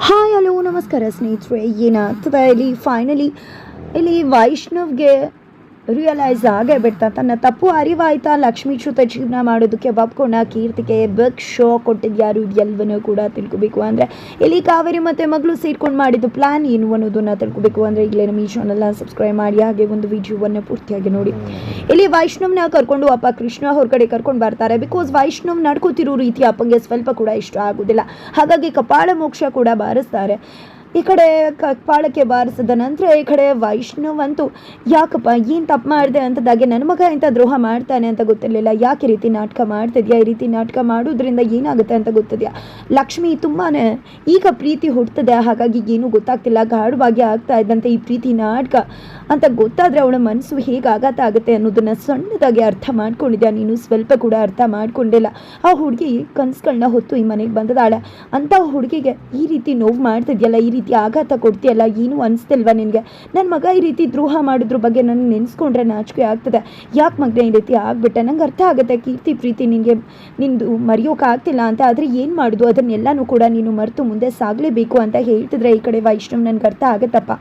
Hi hello ನಮಸ್ಕಾರ ಸ್ನೇಹಿತರೆ. ಏನಾಗ್ತದೆ? ಇಲ್ಲಿ ಫೈನಲಿ ಇಲ್ಲಿ ವೈಷ್ಣವ್ಗೆ ರಿಯಲೈಸ್ ಆಗೇ ಬಿಡ್ತಾ ತನ್ನ ತಪ್ಪು ಅರಿವಾಯ್ತಾ ಲಕ್ಷ್ಮಿ ಜೊತೆ ಜೀವನ ಮಾಡೋದಕ್ಕೆ ಒಪ್ಕೊಂಡ ಕೀರ್ತಿಗೆ ಬಗ್ ಶೋ ಕೊಟ್ಟಿದ್ದು ಯಾರು ಎಲ್ವನ್ನೂ ಕೂಡ ತಿಳ್ಕೊಬೇಕು ಅಂದರೆ ಇಲ್ಲಿ ಕಾವೇರಿ ಮತ್ತು ಮಗಳು ಸೇರ್ಕೊಂಡು ಮಾಡಿದ್ದು ಪ್ಲ್ಯಾನ್ ಏನು ಅನ್ನೋದನ್ನು ತಿಳ್ಕೊಬೇಕು ಅಂದರೆ ಇಲ್ಲೇ ನಮ್ಮ ಈ ಚಾನಲ್ನ ಸಬ್ಸ್ಕ್ರೈಬ್ ಮಾಡಿ, ಹಾಗೆ ಒಂದು ವಿಡಿಯೋವನ್ನು ಪೂರ್ತಿಯಾಗಿ ನೋಡಿ. ಇಲ್ಲಿ ವೈಷ್ಣವ್ನ ಕರ್ಕೊಂಡು ಅಪ್ಪ ಕೃಷ್ಣ ಹೊರಗಡೆ ಕರ್ಕೊಂಡು ಬರ್ತಾರೆ ಬಿಕಾಸ್ ವೈಷ್ಣವ್ ನಡ್ಕೋತಿರೋ ರೀತಿ ಅಪ್ಪಂಗೆ ಸ್ವಲ್ಪ ಕೂಡ ಇಷ್ಟ ಆಗೋದಿಲ್ಲ. ಹಾಗಾಗಿ ಕಪಾಳ ಮೋಕ್ಷ ಕೂಡ ಬಾರಿಸ್ತಾರೆ. ಈ ಕಡೆ ಕಪಾಳಕ್ಕೆ ಬಾರಿಸಿದ ನಂತರ ಈ ಕಡೆ ವೈಷ್ಣವ್ ಯಾಕಪ್ಪ, ಏನು ತಪ್ಪು ಮಾಡಿದೆ? ಅಂತದಾಗೆ, ನನ್ನ ಮಗ ಇಂಥ ದ್ರೋಹ ಮಾಡ್ತಾನೆ ಅಂತ ಗೊತ್ತಿರಲಿಲ್ಲ. ಯಾಕೆ ರೀತಿ ನಾಟಕ ಮಾಡ್ತಿದ್ಯಾ? ಈ ರೀತಿ ನಾಟಕ ಮಾಡೋದ್ರಿಂದ ಏನಾಗುತ್ತೆ ಅಂತ ಗೊತ್ತಿದೆಯಾ? ಲಕ್ಷ್ಮಿ ತುಂಬಾ ಈಗ ಪ್ರೀತಿ ಹುಡ್ತದೆ ಹಾಗಾಗಿ ಏನೂ ಗೊತ್ತಾಗ್ತಿಲ್ಲ. ಗಾಢವಾಗಿ ಆಗ್ತಾ ಇದ್ದಂತೆ ಈ ಪ್ರೀತಿ ನಾಟಕ ಅಂತ ಗೊತ್ತಾದರೆ ಅವಳ ಮನಸ್ಸು ಹೇಗೆ ಆಘಾತ ಆಗುತ್ತೆ ಅನ್ನೋದನ್ನು ಸಣ್ಣದಾಗಿ ಅರ್ಥ ಮಾಡ್ಕೊಂಡಿದ್ಯಾ? ನೀನು ಸ್ವಲ್ಪ ಕೂಡ ಅರ್ಥ ಮಾಡ್ಕೊಂಡಿಲ್ಲ. ಆ ಹುಡುಗಿ ಕನ್ಸುಗಳನ್ನ ಹೊತ್ತು ಈ ಮನೆಗೆ ಬಂದದಾಳೆ. ಅಂತ ಹುಡುಗಿಗೆ ಈ ರೀತಿ ನೋವು ಮಾಡ್ತಿದ್ಯಲ್ಲ? ಈ ರೀತಿ ಆಘಾತ ಕೊಡ್ತೀಯಲ್ಲ, ಏನು ಅನಿಸ್ತಿಲ್ವಾ ನಿನಗೆ? ನನ್ನ ಮಗ ಈ ರೀತಿ ದ್ರೋಹ ಮಾಡಿದ್ರ ಬಗ್ಗೆ ನನಗೆ ನೆನೆಸ್ಕೊಂಡ್ರೆ ನಾಚಿಕೆ ಆಗ್ತದೆ. ಯಾಕೆ ಮಗನೇ ಈ ರೀತಿ ಆಗ್ಬಿಟ್ಟೆ? ನಂಗೆ ಅರ್ಥ ಆಗುತ್ತೆ ಕೀರ್ತಿ, ಪ್ರೀತಿ ನಿನಗೆ, ನಿಂದು ಮರೆಯೋಕ್ಕಾಗ್ತಿಲ್ಲ ಅಂತ, ಆದರೆ ಏನು ಮಾಡೋದು? ಅದನ್ನೆಲ್ಲನೂ ಕೂಡ ನೀನು ಮರೆತು ಮುಂದೆ ಸಾಗಲೇಬೇಕು ಅಂತ ಹೇಳ್ತಿದ್ರೆ ಈ ಕಡೆ ವೈಷ್ಣವ್ ನನಗೆ ಅರ್ಥ ಆಗುತ್ತಪ್ಪ.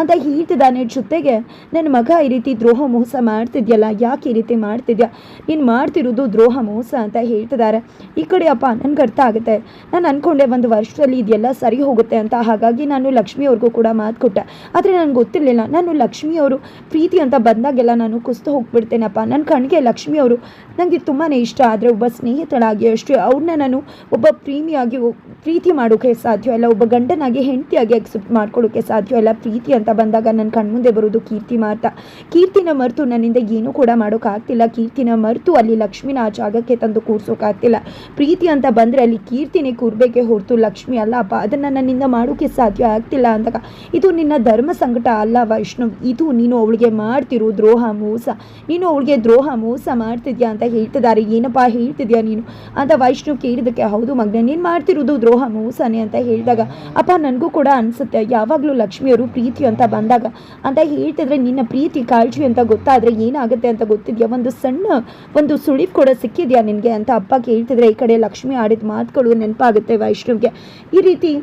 ಅಂತ ಹೇಳ್ತಿದ್ದಾನೆ ಜೊತೆಗೆ ನನ್ನ ಮಗ ಈ ರೀತಿ ದ್ರೋಹ ಮೋಸ ಮಾಡ್ತಿದ್ಯಲ್ಲ, ಯಾಕೆ ಈ ರೀತಿ ಮಾಡ್ತಿದ್ಯಾ? ನೀನು ಮಾಡ್ತಿರೋದು ದ್ರೋಹ ಮೋಸ ಅಂತ ಹೇಳ್ತಿದ್ದಾರೆ. ಈ ಕಡೆ ಅಪ್ಪ, ನನಗೆ ಅರ್ಥ ಆಗುತ್ತೆ. ನಾನು ಅಂದ್ಕೊಂಡೆ ಒಂದು ವರ್ಷದಲ್ಲಿ ಇದೆಲ್ಲ ಸರಿ ಹೋಗುತ್ತೆ ಅಂತ, ಹಾಗಾಗಿ ನಾನು ಲಕ್ಷ್ಮಿಯವ್ರಿಗೂ ಕೂಡ ಮಾತು ಕೊಟ್ಟೆ. ಆದರೆ ನನಗೆ ಗೊತ್ತಿರಲಿಲ್ಲ, ನಾನು ಲಕ್ಷ್ಮಿಯವರು ಪ್ರೀತಿ ಅಂತ ಬಂದಾಗೆಲ್ಲ ನಾನು ಕುಸ್ತು ಹೋಗ್ಬಿಡ್ತೇನಪ್ಪ. ನನ್ನ ಕಣ್ಣಿಗೆ ಲಕ್ಷ್ಮಿಯವರು ನನಗೆ ತುಂಬಾ ಇಷ್ಟ, ಆದರೆ ಒಬ್ಬ ಸ್ನೇಹಿತಳಾಗಿ ಅಷ್ಟೇ ಅವ್ರನ್ನ ನಾನು ಒಬ್ಬ ಪ್ರೀಮಿಯಾಗಿ ಪ್ರೀತಿ ಮಾಡೋಕ್ಕೆ ಸಾಧ್ಯ ಇಲ್ಲ, ಒಬ್ಬ ಗಂಡನಾಗಿ ಹೆಂಡತಿಯಾಗಿ ಅಕ್ಸೆಪ್ಟ್ ಮಾಡ್ಕೊಳ್ಳೋಕೆ ಸಾಧ್ಯ ಇಲ್ಲ ಪ್ರೀತಿ ಅಂತ ಬಂದಾಗ ನನ್ನ ಕಣ್ಮುಂದೆ ಬರೋದು ಕೀರ್ತಿ ಮಾತ್ರ. ಕೀರ್ತಿನ ಮರೆತು ನನ್ನಿಂದ ಏನೂ ಕೂಡ ಮಾಡೋಕ್ಕಾಗ್ತಿಲ್ಲ ಕೀರ್ತಿನ ಮರೆತು ಅಲ್ಲಿ ಲಕ್ಷ್ಮಿನ ಆ ಜಾಗಕ್ಕೆ ತಂದು ಕೂರ್ಸೋಕ್ಕಾಗ್ತಿಲ್ಲ ಪ್ರೀತಿ ಅಂತ ಬಂದರೆ ಅಲ್ಲಿ ಕೀರ್ತಿನೇ ಕೂರ್ಬೇಕೆ ಹೊರತು ಲಕ್ಷ್ಮಿ ಅಲ್ಲ ಅಪ್ಪ. ಅದನ್ನು ನನ್ನಿಂದ ಮಾಡೋಕ್ಕೆ ಸಾಧ್ಯ ಆಗ್ತಿಲ್ಲ ಅಂದಾಗ ಇದು ನಿನ್ನ ಧರ್ಮ ಸಂಕಟ ಅಲ್ಲ ವೈಷ್ಣವ್. ಇದು ನೀನು ಅವಳಿಗೆ ಮಾಡ್ತಿರೋ ದ್ರೋಹ ಮೋಸ. ನೀನು ಅವಳಿಗೆ ದ್ರೋಹ ಮೋಸ ಮಾಡ್ತಿದ್ಯಾ ಅಂತ ಹೇಳ್ತಿದ್ದಾರೆ. ಏನಪ್ಪಾ ಹೇಳ್ತಿದ್ಯಾ ನೀನು? ಅಂತ ವೈಷ್ಣವ್ ಕೇಳಿದಕ್ಕೆ, ಹೌದು ಮಗನೇ, ನೀನು ಮಾಡ್ತಿರೋದು ದ್ರೋಹ ಮೋಸನೇ ಅಂತ ಹೇಳಿದಾಗ, ಅಪ್ಪ, ನನಗೂ ಕೂಡ ಅನಿಸುತ್ತೆ. ಯಾವಾಗಲೂ ಲಕ್ಷ್ಮಿಯವರು ಪ್ರೀತಿ ಅಂತ ಬಂದಾಗ ಅಂತ ಹೇಳ್ತಿದ್ರೆ, ನಿನ್ನ ಪ್ರೀತಿ, ಕಾಳಜಿ ಅಂತ ಗೊತ್ತಾದರೆ ಏನಾಗುತ್ತೆ ಅಂತ ಗೊತ್ತಿದ್ಯಾ? ಒಂದು ಸಣ್ಣ, ಒಂದು ಸುಳಿವು ಕೂಡ ಸಿಕ್ಕಿದ್ಯಾ ನಿನಗೆ? ಅಂತ ಅಪ್ಪ ಕೇಳ್ತಿದ್ರೆ, ಈ ಕಡೆ ಲಕ್ಷ್ಮಿ ಆಡಿದ ಮಾತುಗಳು ನೆನಪಾಗುತ್ತೆ ವೈಷ್ಣವ್ಗೆ. ಈ ರೀತಿ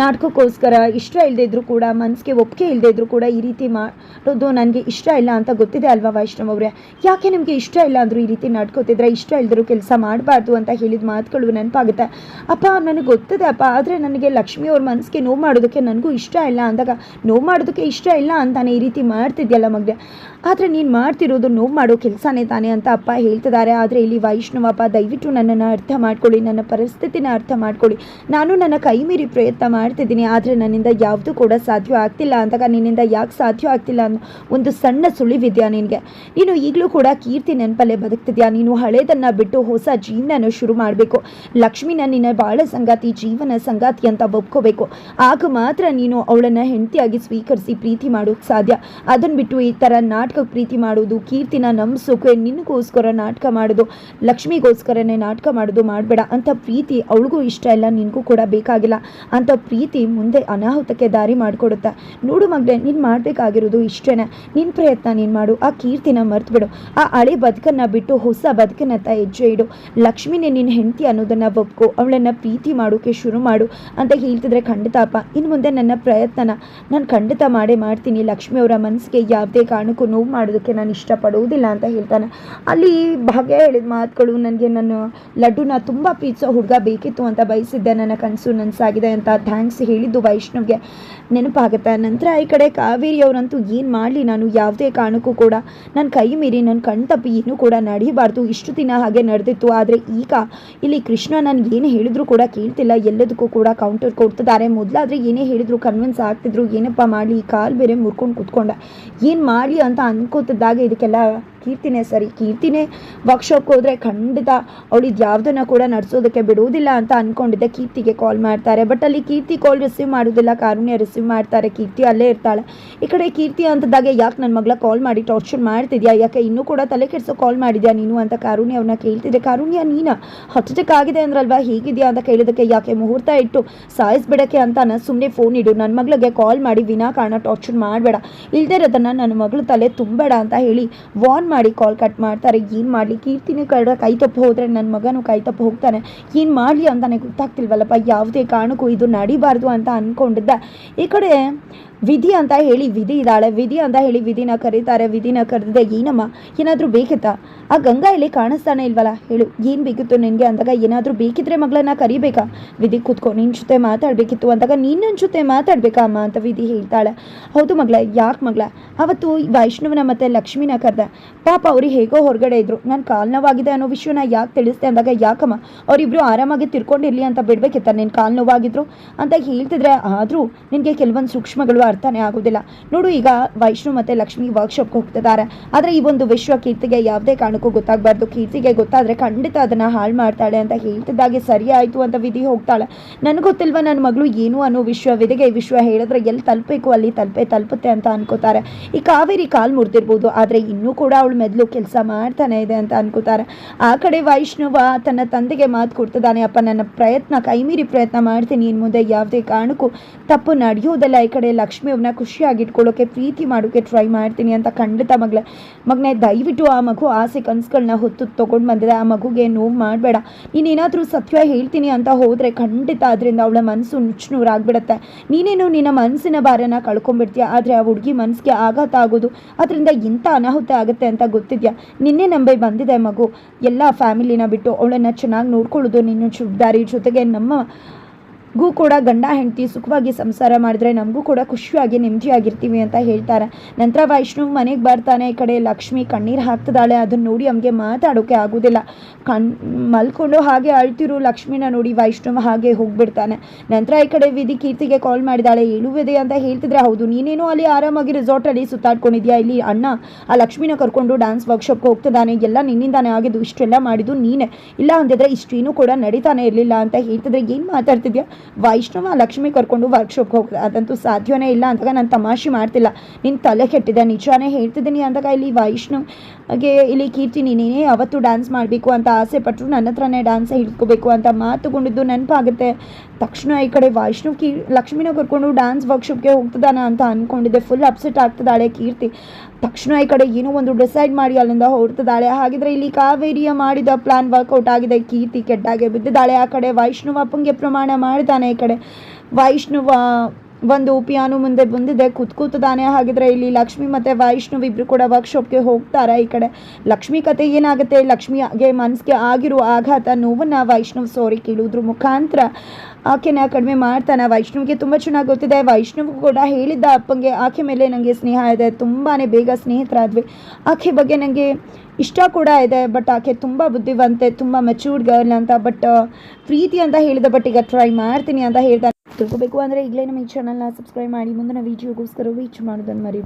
ನಾಟಕಕ್ಕೋಸ್ಕರ ಇಷ್ಟ ಇಲ್ಲದೆ ಇದ್ರೂ ಕೂಡ ಮನಸ್ಸಿಗೆ ಒಪ್ಪಿಗೆ ಇಲ್ಲದೆ ಇದ್ದರೂ ಕೂಡ ಈ ರೀತಿ ಮಾಡೋದು ನನಗೆ ಇಷ್ಟ ಇಲ್ಲ ಅಂತ ಗೊತ್ತಿದೆ ಅಲ್ವಾ ವೈಷ್ಣವ್ ಅವರೇ? ಯಾಕೆ ನಿಮಗೆ ಇಷ್ಟ ಇಲ್ಲ ಅಂದರೂ ಈ ರೀತಿ ನಾಟ್ಕೋತಿದ್ರೆ, ಇಷ್ಟ ಇಲ್ಲದರೂ ಕೆಲಸ ಮಾಡಬಾರ್ದು ಅಂತ ಹೇಳಿದ ಮಾತುಗಳು ನೆನಪಾಗುತ್ತೆ. ಅಪ್ಪ, ನನಗೆ ಗೊತ್ತಿದೆ ಅಪ್ಪ, ಆದರೆ ನನಗೆ ಲಕ್ಷ್ಮಿ ಅವ್ರ ಮನಸ್ಸಿಗೆ ನೋವು ಮಾಡೋದಕ್ಕೆ ನನಗೂ ಇಷ್ಟ ಇಲ್ಲ ಅಂದಾಗ, ನೋವು ಮಾಡೋದಕ್ಕೆ ಇಷ್ಟ ಇಲ್ಲ ಅಂತಾನೆ ಈ ರೀತಿ ಮಾಡ್ತಿದ್ಯಲ್ಲ ಮಗ್ಗೆ ಆದರೆ ನೀನು ಮಾಡ್ತಿರೋದು ನೋವು ಮಾಡೋ ಕೆಲಸನೇ ತಾನೇ ಅಂತ ಅಪ್ಪ ಹೇಳ್ತಿದ್ದಾರೆ. ಆದರೆ ಇಲ್ಲಿ ವೈಷ್ಣವಪ್ಪ, ದಯವಿಟ್ಟು ನನ್ನನ್ನು ಅರ್ಥ ಮಾಡ್ಕೊಳ್ಳಿ, ನನ್ನ ಪರಿಸ್ಥಿತಿನ ಅರ್ಥ ಮಾಡ್ಕೊಳ್ಳಿ. ನಾನು ನನ್ನ ಕೈ ಮೀರಿ ಪ್ರಯತ್ನ ಮಾಡ್ತಿದ್ದೀನಿ. ಆದರೆ ನನ್ನಿಂದ ಯಾವುದೂ ಕೂಡ ಸಾಧ್ಯ ಆಗ್ತಿಲ್ಲ ಅಂದಾಗ ನಿನ್ನಿಂದ ಯಾಕೆ ಸಾಧ್ಯ ಆಗ್ತಿಲ್ಲ ಅನ್ನೋ ಒಂದು ಸಣ್ಣ ಸುಳಿವಿದೆಯಾ ನಿನಗೆ? ನೀನು ಈಗಲೂ ಕೂಡ ಕೀರ್ತಿ ನೆನಪಲ್ಲೇ ಬದುಕ್ತಿದ್ಯಾ? ನೀನು ಹಳೇದನ್ನು ಬಿಟ್ಟು ಹೊಸ ಜೀವನನ ಶುರು ಮಾಡಬೇಕು. ಲಕ್ಷ್ಮಿನ ನಿನ್ನ ಬಾಳ ಸಂಗಾತಿ, ಜೀವನ ಸಂಗಾತಿ ಅಂತ ಒಪ್ಕೋಬೇಕು ಆಗ ಮಾತ್ರ ನೀನು ಅವಳನ್ನು ಹೆಂಡತಿಯಾಗಿ ಸ್ವೀಕರಿಸಿ ಪ್ರೀತಿ ಮಾಡೋಕ್ಕೆ ಸಾಧ್ಯ. ಅದನ್ನು ಬಿಟ್ಟು ಈ ಥರ ನಾಟಕಕ್ಕೆ ಪ್ರೀತಿ ಮಾಡೋದು, ಕೀರ್ತಿನ ನಂಬಿಸೋಕೆ ನಿನಗೋಸ್ಕರ ನಾಟಕ ಮಾಡೋದು, ಲಕ್ಷ್ಮಿಗೋಸ್ಕರನೇ ನಾಟಕ ಮಾಡೋದು ಮಾಡಬೇಡ. ಅಂತ ಪ್ರೀತಿ ಅವಳಿಗೂ ಇಷ್ಟ ಇಲ್ಲ, ನಿನಗೂ ಕೂಡ ಬೇಕಾಗಿಲ್ಲ. ಅಂತ ಪ್ರೀತಿ ಮುಂದೆ ಅನಾಹುತಕ್ಕೆ ದಾರಿ ಮಾಡಿಕೊಡುತ್ತೆ, ನೋಡು ಮಗಳೆ ನೀನು ಮಾಡಬೇಕಾಗಿರೋದು ಇಷ್ಟೇನೆ? ನಿನ್ನ ಪ್ರಯತ್ನ ನೀನು ಮಾಡು, ಆ ಕೀರ್ತಿನ ಮರ್ತು ಬಿಡು ಆ ಹಳೆ ಬದುಕನ್ನು ಬಿಟ್ಟು ಹೊಸ ಬದುಕನ್ನತ್ತ ಹೆಜ್ಜೆ ಇಡು. ಲಕ್ಷ್ಮಿನೇ ನಿನ್ನ ಹೆಂಡತಿ ಅನ್ನೋದನ್ನು ಒಪ್ಕೊ, ಅವಳನ್ನು ಪ್ರೀತಿ ಮಾಡೋಕ್ಕೆ ಶುರು ಮಾಡು ಅಂತ ಹೇಳ್ತಿದ್ರೆ ಖಂಡಿತ ಅಪ್ಪ ಇನ್ನು ಮುಂದೆ ನನ್ನ ಪ್ರಯತ್ನನ ನಾನು ಖಂಡಿತ ಮಾಡೇ ಮಾಡ್ತೀನಿ. ಲಕ್ಷ್ಮಿಯವರ ಮನಸ್ಸಿಗೆ ಯಾವುದೇ ಕಾರಣಕ್ಕೂ ನೋವು ಮಾಡೋದಕ್ಕೆ ನಾನು ಇಷ್ಟಪಡುವುದಿಲ್ಲ ಅಂತ ಹೇಳ್ತಾನೆ. ಅಲ್ಲಿ ಭಾಗ್ಯ ಹೇಳಿದ ಮಾತುಗಳು, ನನಗೆ ನನ್ನ ಲಡ್ಡುನ ತುಂಬ ಪ್ರೀತಿಸೋ ಹುಡುಗ ಬೇಕಿತ್ತು ಅಂತ ಬಯಸಿದ್ದೆ. ನನ್ನ ಕನಸು ನನಸಾಗಿದೆ ಅಂತ ಥ್ಯಾಂಕ್ಸ್ ಹೇಳಿದ್ದು ವೈಷ್ಣವ್ಗೆ ನೆನಪಾಗುತ್ತೆ. ನಂತರ ಈ ಕಡೆ ಕಾವೇರಿ ಅವರಂತೂ ಏನು ಮಾಡಲಿ? ನಾನು ಯಾವುದೇ ಕಾರಣಕ್ಕೂ ಕೂಡ ನನ್ನ ಕೈ ಮೀರಿ ನನ್ನ ಕಣ್ ತಪ್ಪಿ ಏನೂ ಕೂಡ ನಡೀಬಾರ್ದು ಇಷ್ಟು ದಿನ ಹಾಗೆ ನಡೆದಿತ್ತು. ಆದರೆ ಈಗ ಇಲ್ಲಿ ಕೃಷ್ಣ ನನಗೆ ಏನು ಹೇಳಿದ್ರು ಕೂಡ ಕೇಳ್ತಿಲ್ಲ. ಎಲ್ಲದಕ್ಕೂ ಕೂಡ ಕೌಂಟರ್ ಕೊಡ್ತಿದ್ದಾರೆ. ಮೊದಲಾದರೆ ಏನೇ ಹೇಳಿದ್ರು ಕನ್ವಿನ್ಸ್ ಆಗ್ತಿದ್ರು. ಏನಪ್ಪ ಮಾಡಲಿ? ಈ ಕಾಲು ಬೇರೆ ಮುರ್ಕೊಂಡು ಕೂತ್ಕೊಂಡೆ. ಏನು ಮಾಡಲಿ ಅಂತ ಅನ್ಕೋತಿದ್ದಾಗ ಇದಕ್ಕೆಲ್ಲ ಕೀರ್ತಿನೇ, ಸರಿ, ಕೀರ್ತಿನೇ ವರ್ಕ್ಶಾಪ್ಗೆ ಹೋದರೆ ಖಂಡಿತ ಅವಳಿದು ಯಾವುದನ್ನು ಕೂಡ ನಡೆಸೋದಕ್ಕೆ ಬಿಡುವುದಿಲ್ಲ ಅಂತ ಅಂದ್ಕೊಂಡಿದ್ದೆ ಕೀರ್ತಿಗೆ ಕಾಲ್ ಮಾಡ್ತಾರೆ. ಬಟ್ ಅಲ್ಲಿ ಕೀರ್ತಿ ಕಾಲ್ ರಿಸೀವ್ ಮಾಡೋದಿಲ್ಲ ಕಾರುಣ್ಯ ರಿಸೀವ್ ಮಾಡ್ತಾರೆ. ಕೀರ್ತಿ ಅಲ್ಲೇ ಇರ್ತಾಳೆ. ಈ ಕಡೆ ಕೀರ್ತಿ ಅಂತದಾಗೆ ಯಾಕೆ ನನ್ನ ಮಗಳ ಕಾಲ್ ಮಾಡಿ ಟಾರ್ಚರ್ ಮಾಡ್ತಿದ್ಯಾ? ಯಾಕೆ ಇನ್ನೂ ಕೂಡ ತಲೆ ಕೆಡಿಸೋ ಕಾಲ್ ಮಾಡಿದ್ಯಾ ನೀನು ಅಂತ ಕಾರುಣ್ಯ ಅವ್ರನ್ನ ಕೇಳ್ತಿದ್ದೆ ಕಾರುಣ್ಯ, ನೀನ? ಹೊಟ್ಟೆಕ್ ಆಗಿದೆ ಅಂದ್ರಲ್ವಾ? ಹೇಗಿದ್ಯಾ? ಅಂತ ಕೇಳಿದಕ್ಕೆ ಯಾಕೆ ಮುಹೂರ್ತ ಇಟ್ಟು, ಸಾಯಿಸ್ಬಿಡಕ್ಕೆ ಅಂತಾನ ಸುಮ್ಮನೆ ಫೋನ್ ಇಡು. ನನ್ನ ಮಗಳಿಗೆ ಕಾಲ್ ಮಾಡಿ ವಿನಾಕಾರಣ ಟಾರ್ಚರ್ ಮಾಡಬೇಡ. ಇಲ್ದೇ ಇರೋದನ್ನು ನನ್ನ ಮಗಳು ತಲೆ ತುಂಬಬೇಡ ಅಂತ ಹೇಳಿ ವಾರ್ನ್ ಮಾಡಿ ಕಾಲ್ ಕಟ್ ಮಾಡ್ತಾರೆ, ಏನು ಮಾಡಲಿ? ಕೀರ್ತಿನ ಕಡ ಕೈ ತಪ್ಪು ಹೋದರೆ ನನ್ನ ಮಗನೂ ಕೈ ತಪ್ಪು ಹೋಗ್ತಾನೆ. ಏನು ಮಾಡಲಿ ಅಂತಾನೆ ಗೊತ್ತಾಗ್ತಿಲ್ವಲ್ಲಪ್ಪ, ಯಾವುದೇ ಕಾರಣಕ್ಕೂ ಇದು ನಡಿಬಾರ್ದು ಅಂತ ಅಂದ್ಕೊಂಡಿದ್ದೆ ಈ ಕಡೆ ವಿಧಿ ಅಂತ ಹೇಳಿ ವಿಧಿ ಇದ್ದಾಳೆ. ವಿಧಿ ಅಂತ ಹೇಳಿ ವಿಧಿನ ಕರೀತಾರೆ, ವಿಧಿನ ಕರೆದಿದೆ. ಏನಮ್ಮ? ಏನಾದರೂ ಬೇಕಿತ್ತಾ? ಆ ಗಂಗಾ ಇಲ್ಲಿ ಕಾಣಿಸ್ತಾನೆ ಇಲ್ವಲ್ಲ? ಹೇಳು, ಏನು ಬೇಕಿತ್ತು ನಿನಗೆ ಅಂದಾಗ ಏನಾದರೂ ಬೇಕಿದ್ರೆ ಮಗಳನ್ನ ಕರಿಬೇಕಾ? ವಿಧಿ ಕೂತ್ಕೊ ನಿನ್ನ ಜೊತೆ ಮಾತಾಡಬೇಕಿತ್ತು ಅಂದಾಗ ನೀನು ನನ್ನ ಜೊತೆ ಮಾತಾಡಬೇಕಾ ಅಮ್ಮ ಅಂತ ವಿಧಿ ಹೇಳ್ತಾಳೆ. ಹೌದು ಮಗಳ, ಯಾಕೆ ಮಗಳ? ಅವತ್ತು ವೈಷ್ಣವನ ಮತ್ತು ಲಕ್ಷ್ಮಿನ ಕರೆದೆ. ಪಾಪ ಅವ್ರಿಗೆ ಹೇಗೋ ಹೊರಗಡೆ ಇದ್ರು. ನಾನು ಕಾಲ್ನೋವಾಗಿದೆ ಅನ್ನೋ ವಿಷಯನ ಯಾಕೆ ತಿಳಿಸ್ದೆ ಅಂದಾಗ ಯಾಕಮ್ಮ? ಅವರಿಬ್ರು ಆರಾಮಾಗಿ ತಿರ್ಕೊಂಡಿರ್ಲಿ ಅಂತ ಬಿಡ್ಬೇಕಿತ್ತ ನಿನ್ನ ಕಾಲು ನೋವಾಗಿದ್ರು ಅಂತ ಹೇಳ್ತಿದ್ರೆ ಆದರೂ ನಿನಗೆ ಕೆಲವೊಂದು ಸೂಕ್ಷ್ಮಗಳು ಅರ್ಥನೇ ಆಗೋದಿಲ್ಲ. ನೋಡು ಈಗ ವೈಷ್ಣು ಮತ್ತು ಲಕ್ಷ್ಮಿ ವರ್ಕ್ಶಾಪ್ಗೆ ಹೋಗ್ತಿದ್ದಾರೆ. ಆದರೆ ಈ ಒಂದು ವಿಶ್ವ ಕೀರ್ತಿಗೆ ಯಾವುದೇ ಕಾರಣಕ್ಕೂ ಗೊತ್ತಾಗಬಾರ್ದು. ಕೀರ್ತಿಗೆ ಗೊತ್ತಾದರೆ ಖಂಡಿತ ಅದನ್ನು ಹಾಳು ಮಾಡ್ತಾಳೆ ಅಂತ ಹೇಳ್ತಿದ್ದಾಗೆ ಸರಿ ಆಯಿತು ಅಂತ ವಿಧಿ ಹೋಗ್ತಾಳೆ. ನನಗೆ ಗೊತ್ತಿಲ್ವ ನನ್ನ ಮಗಳು ಏನು ಅನ್ನೋ ವಿಶ್ವ ವಿಧಿಗೆ ವಿಶ್ವ ಹೇಳಿದ್ರೆ ಎಲ್ಲಿ ತಲುಪಬೇಕು ಅಲ್ಲಿ ತಲುಪೆ ತಲುಪುತ್ತೆ ಅಂತ ಅನ್ಕೋತಾರೆ. ಈ ಕಾವೇರಿ ಕಾಲು ಮುರಿದಿರ್ಬೋದು, ಆದರೆ ಇನ್ನೂ ಕೂಡ ಅವಳು ಮೆದ್ಲು ಕೆಲಸ ಮಾಡ್ತಾನೆ ಇದೆ ಅಂತ ಅನ್ಕೋತಾರೆ. ಆ ಕಡೆ ವೈಷ್ಣವ ತನ್ನ ತಂದೆಗೆ ಮಾತು ಕೊಡ್ತಿದ್ದಾನೆ, ಅಪ್ಪ, ನನ್ನ ಪ್ರಯತ್ನ, ಕೈಮೀರಿ ಪ್ರಯತ್ನ ಮಾಡ್ತೀನಿ ಇನ್ನು ಮುಂದೆ ಯಾವುದೇ ಕಾರಣಕ್ಕೂ ತಪ್ಪು ನಡೆಯೋದಲ್ಲ ಈ ಕಡೆ. ಲಕ್ಷ್ಮಿ ಅವ್ರನ್ನ ಖುಷಿಯಾಗಿ ಇಟ್ಕೊಳ್ಳೋಕೆ, ಪ್ರೀತಿ ಮಾಡೋಕ್ಕೆ ಟ್ರೈ ಮಾಡ್ತೀನಿ ಅಂತ ಖಂಡಿತ ಮಗಳೇ. ಮಗನೇ, ದಯವಿಟ್ಟು ಆ ಮಗು ಆಸೆ ಕನಸುಗಳನ್ನ ಹೊತ್ತು ತೊಗೊಂಡು ಬಂದಿದೆ. ಆ ಮಗುಗೆ ನೋವು ಮಾಡಬೇಡ. ನೀನೇನಾದರೂ ಸತ್ಯ ಹೇಳ್ತೀನಿ ಅಂತ ಹೋದರೆ ಖಂಡಿತ ಅದರಿಂದ ಅವಳ ಮನಸ್ಸು ನುಚ್ಚುನೂರಾಗ್ಬಿಡುತ್ತೆ ನೀನೇನು ನಿನ್ನ ಮನಸ್ಸಿನ ಭಾರನ ಕಳ್ಕೊಂಡ್ಬಿಡ್ತೀಯ. ಆದರೆ ಆ ಹುಡುಗಿ ಮನಸ್ಸಿಗೆ ಆಘಾತ ಆಗೋದು ಅದರಿಂದ ಇಂಥ ಅನಾಹುತ ಆಗುತ್ತೆ ಅಂತ ಗೊತ್ತಿದ್ಯಾ? ನಿನ್ನೆ ನಂಬೆ ಬಂದಿದೆ ಮಗು. ಎಲ್ಲ ಫ್ಯಾಮಿಲಿನ ಬಿಟ್ಟು ಅವಳನ್ನು ಚೆನ್ನಾಗಿ ನೋಡ್ಕೊಳ್ಳೋದು ನಿನ್ನ ಜವಾಬ್ದಾರಿ ಜೊತೆಗೆ ನಮ್ಮ ಗೂ ಕೂಡ ಗಂಡ, ಹೆಂಡತಿ ಸುಖವಾಗಿ ಸಂಸಾರ ಮಾಡಿದ್ರೆ ನಮಗೂ ಕೂಡ ಖುಷಿಯಾಗಿ, ನೆಮ್ಮದಿಯಾಗಿರ್ತೀವಿ ಅಂತ ಹೇಳ್ತಾರೆ. ನಂತರ ವೈಷ್ಣವ್ ಮನೆಗೆ ಬರ್ತಾನೆ, ಈ ಕಡೆ ಲಕ್ಷ್ಮಿ ಕಣ್ಣೀರು ಹಾಕ್ತಿದ್ದಾಳೆ. ಅದನ್ನು ನೋಡಿ ಅವನಿಗೆ ಮಾತಾಡೋಕೆ ಆಗೋದಿಲ್ಲ. ಕಣ್ ಮಲ್ಕೊಂಡು ಹಾಗೆ ಅಳ್ತಿರು ಲಕ್ಷ್ಮಿನ ನೋಡಿ ವೈಷ್ಣವ್ ಹಾಗೆ ಹೋಗ್ಬಿಡ್ತಾನೆ. ನಂತರ ಈ ಕಡೆ ವಿಧಿ ಕೀರ್ತಿಗೆ ಕಾಲ್ ಮಾಡಿದಾಳೆ. ಏಳುವಿದೆ ಅಂತ ಹೇಳ್ತಿದ್ರೆ, ಹೌದು, ನೀನೇನು ಅಲ್ಲಿ ಆರಾಮಾಗಿ ರೆಸಾರ್ಟಲ್ಲಿ ಸುತ್ತಾಡ್ಕೊಂಡಿದ್ಯಾ? ಇಲ್ಲಿ ಅಣ್ಣ, ಆ ಲಕ್ಷ್ಮಿನ ಕರ್ಕೊಂಡು ಡ್ಯಾನ್ಸ್ ವರ್ಕ್ಶಾಪ್ಗೆ ಹೋಗ್ತಿದ್ದಾನೆ. ಎಲ್ಲ ನಿನ್ನಿಂದಾನೇ ಆಗಿದ್ದು, ಇಷ್ಟೆಲ್ಲ ಮಾಡಿದ್ದು ನೀನೇ. ಇಲ್ಲ ಅಂದಿದ್ರೆ ಇಷ್ಟೇನು ಕೂಡ ನಡೀತಾನೆ ಇರಲಿಲ್ಲ ಅಂತ ಹೇಳ್ತಿದ್ರೆ ಏನು ಮಾತಾಡ್ತಿದ್ಯಾ? ವೈಷ್ಣವ ಲಕ್ಷ್ಮಿ ಕರ್ಕೊಂಡು ವರ್ಕ್ಶಾಪ್ಗೆ ಹೋಗ್ತಾರೆ. ಅದಂತೂ ಸಾಧ್ಯವೇ ಇಲ್ಲ ಅಂದಾಗ ನಾನು ತಮಾಷೆ ಮಾಡ್ತಿಲ್ಲ. ನಿನ್ನ ತಲೆ ಕೆಟ್ಟಿದೆ, ನಿಜಾನೇ ಹೇಳ್ತಿದ್ದೀನಿ ಅಂದಾಗ ಇಲ್ಲಿ ವೈಷ್ಣವ್ಗೆ ಇಲ್ಲಿ ಕೀರ್ತಿ ನೀನೇ ಅವತ್ತು ಡ್ಯಾನ್ಸ್ ಮಾಡಬೇಕು ಅಂತ ಆಸೆ ಪಟ್ಟರು ನನ್ನ ಹತ್ರನೇ ಡ್ಯಾನ್ಸ್ ಹಿಡ್ಕೋಬೇಕು ಅಂತ ಮಾತುಕೊಂಡಿದ್ದು ನೆನಪಾಗುತ್ತೆ. ತಕ್ಷಣ ಈ ಕಡೆ ವೈಷ್ಣವ್ ಕೀ, ಲಕ್ಷ್ಮಿನ ಕರ್ಕೊಂಡು ಡ್ಯಾನ್ಸ್ ವರ್ಕ್ಶಾಪ್ಗೆ ಹೋಗ್ತದಾನ ಅಂತ ಅಂದ್ಕೊಂಡಿದ್ದೆ ಫುಲ್ ಅಪ್ಸೆಟ್ ಆಗ್ತದಾಳೆ ಕೀರ್ತಿ. ತಕ್ಷಣ ಈ ಕಡೆ ಏನೋ ಒಂದು ಡಿಸೈಡ್ ಮಾಡಿ ಅಲ್ಲಿಂದ ಹೊರಡ್ತಿದ್ದಾಳೆ. ಹಾಗಿದ್ರೆ ಇಲ್ಲಿ ಕಾವೇರಿಯ ಮಾಡಿದ ಪ್ಲಾನ್ ವರ್ಕೌಟ್ ಆಗಿದೆ. ಕೀರ್ತಿ ಕೆಟ್ಟಾಗೆ ಬಿದ್ದಿದ್ದಾಳೆ. ಆ ಕಡೆ ವೈಷ್ಣವ ಪ್ರಮಾಣ ಪ್ರಮಾಣ ಮಾಡಿದಾನೆ ಈ ಕಡೆ ವೈಷ್ಣವ ಒಂದು ಪಿಯಾನು ಮುಂದೆ ಬಂದಿದೆ. ಕೂತ್ಕೂತದಾನೆ ಹಾಗಿದ್ರೆ ಇಲ್ಲಿ ಲಕ್ಷ್ಮಿ ಮತ್ತೆ ವೈಷ್ಣವ್ ಇಬ್ಬರು ಕೂಡ ವರ್ಕ್ಶಾಪ್ಗೆ ಹೋಗ್ತಾರೆ ಈ ಕಡೆ. ಲಕ್ಷ್ಮಿ ಕತೆ ಏನಾಗುತ್ತೆ? ಲಕ್ಷ್ಮಿಗೆ ಮನಸ್ಸಿಗೆ ಆಗಿರೋ ಆಘಾತ ನೋವನ್ನು ವೈಷ್ಣವ್ ಸೋರಿ ಕೇಳುವುದ್ರ ಮುಖಾಂತರ ಆಕೆನ ಕಡಿಮೆ ಮಾಡ್ತಾನೆ. ವೈಷ್ಣವ್ಗೆ ತುಂಬ ಚೆನ್ನಾಗಿ ಗೊತ್ತಿದೆ. ವೈಷ್ಣವ್ ಕೂಡ ಹೇಳಿದ್ದ ಅಪ್ಪಂಗೆ, ಆಕೆ ಮೇಲೆ ನನಗೆ ಸ್ನೇಹ ಇದೆ. ತುಂಬಾ ಬೇಗ ಸ್ನೇಹಿತರಾದ್ವಿ. ಆಕೆ ಬಗ್ಗೆ ನನಗೆ ಇಷ್ಟ ಕೂಡ ಇದೆ. ಬಟ್ ಆಕೆ ತುಂಬ ಬುದ್ಧಿವಂತೆ, ತುಂಬ ಮೆಚೂರ್ಡ್ ಗರ್ಲ್ ಅಂತ. ಬಟ್, ಪ್ರೀತಿ ಅಂತ ಹೇಳಿದ, ಬಟ್ ಈಗ ಟ್ರೈ ಮಾಡ್ತೀನಿ ಅಂತ ಹೇಳ್ತಾನೆ ತಿಳ್ಕೊಬೇಕು. ಅಂದರೆ ಈಗಲೇ ನಮ್ಮ ಈ ಚಾನಲ್ನ ಸಬ್ಸ್ಕ್ರೈಬ್ ಮಾಡಿ ಮುಂದಿನ ವೀಡಿಯೋಗೋಸ್ಕರ ರೀಚ್ ಮಾಡೋದನ್ನು ಮರಿ